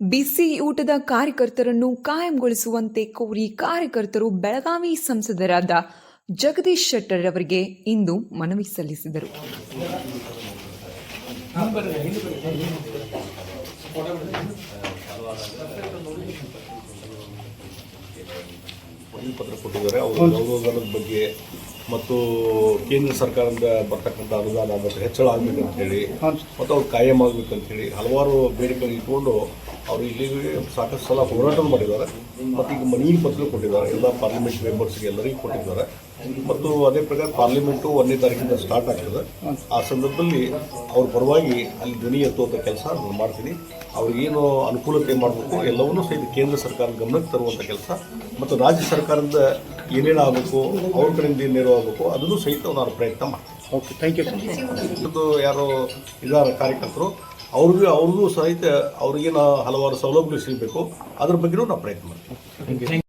ಬಿಸಿ ಊಟದ ಕಾರ್ಯಕರ್ತರನ್ನು ಕಾಯಂಗೊಳಿಸುವಂತೆ ಕೋರಿ ಕಾರ್ಯಕರ್ತರು ಬೆಳಗಾವಿ ಸಂಸದರಾದ ಜಗದೀಶ್ ಶೆಟ್ಟರ್ ಅವರಿಗೆ ಇಂದು ಮನವಿ ಸಲ್ಲಿಸಿದರು. ಮನವಿ ಪತ್ರ ಕೊಟ್ಟಿದ್ದಾರೆ. ಅವರು ಅನುದಾನದ ಬಗ್ಗೆ ಮತ್ತು ಕೇಂದ್ರ ಸರ್ಕಾರದಿಂದ ಬರ್ತಕ್ಕಂಥ ಅನುದಾನ ಮತ್ತು ಹೆಚ್ಚಳ ಆಗ್ಬೇಕಂತ ಹೇಳಿ ಮತ್ತು ಅವ್ರು ಕಾಯಂ ಆಗ್ಬೇಕಂತ ಹೇಳಿ ಹಲವಾರು ಬೇಡಿಕೆಗಳು ಇಟ್ಕೊಂಡು ಅವರು ಇಲ್ಲಿ ಸಾಕಷ್ಟು ಸಲ ಹೋರಾಟ ಮಾಡಿದ್ದಾರೆ. ಮತ್ತು ಈಗ ಮನವಿ ಪತ್ರ ಕೊಟ್ಟಿದ್ದಾರೆ. ಎಲ್ಲ ಪಾರ್ಲಿಮೆಂಟ್ ಮೆಂಬರ್ಸ್ಗೆ ಎಲ್ಲರಿಗೂ ಕೊಟ್ಟಿದ್ದಾರೆ. ಮತ್ತು ಅದೇ ಪ್ರಕಾರ ಪಾರ್ಲಿಮೆಂಟು ಒಂದನೇ ತಾರೀಕಿಂದ ಸ್ಟಾರ್ಟ್ ಆಗ್ತದೆ. ಆ ಸಂದರ್ಭದಲ್ಲಿ ಅವ್ರ ಪರವಾಗಿ ಅಲ್ಲಿ ಧ್ವನಿ ಎತ್ತುವಂಥ ಕೆಲಸ ನಾನು ಮಾಡ್ತೀನಿ. ಅವ್ರಿಗೇನು ಅನುಕೂಲತೆ ಮಾಡಬೇಕು ಎಲ್ಲವನ್ನೂ ಸಹಿತ ಕೇಂದ್ರ ಸರ್ಕಾರದ ಗಮನಕ್ಕೆ ತರುವಂಥ ಕೆಲಸ. ಮತ್ತು ರಾಜ್ಯ ಸರ್ಕಾರದ ಏನೇನು ಆಗಬೇಕು ಅವ್ರ ಕಡೆಯಿಂದ ಏನೇನು ಆಗಬೇಕು ಅದನ್ನು ಸಹಿತ ನಾನು ಪ್ರಯತ್ನ ಮಾಡ್ತೀನಿ. ಓಕೆ ಥ್ಯಾಂಕ್ ಯು ಯಾರೋ ಯಾರು ಇದಾರ ಕಾರ್ಯಕರ್ತರು ಅವ್ರಿಗೂ ಅವ್ರಿಗೂ ಸಹಿತ ಅವ್ರಿಗೇನು ಹಲವಾರು ಸೌಲಭ್ಯಗಳು ಸಿಗಬೇಕು. ಅದ್ರ ಬಗ್ಗೆನೂ ನಾವು ಪ್ರಯತ್ನ ಮಾಡ್ತೀವಿ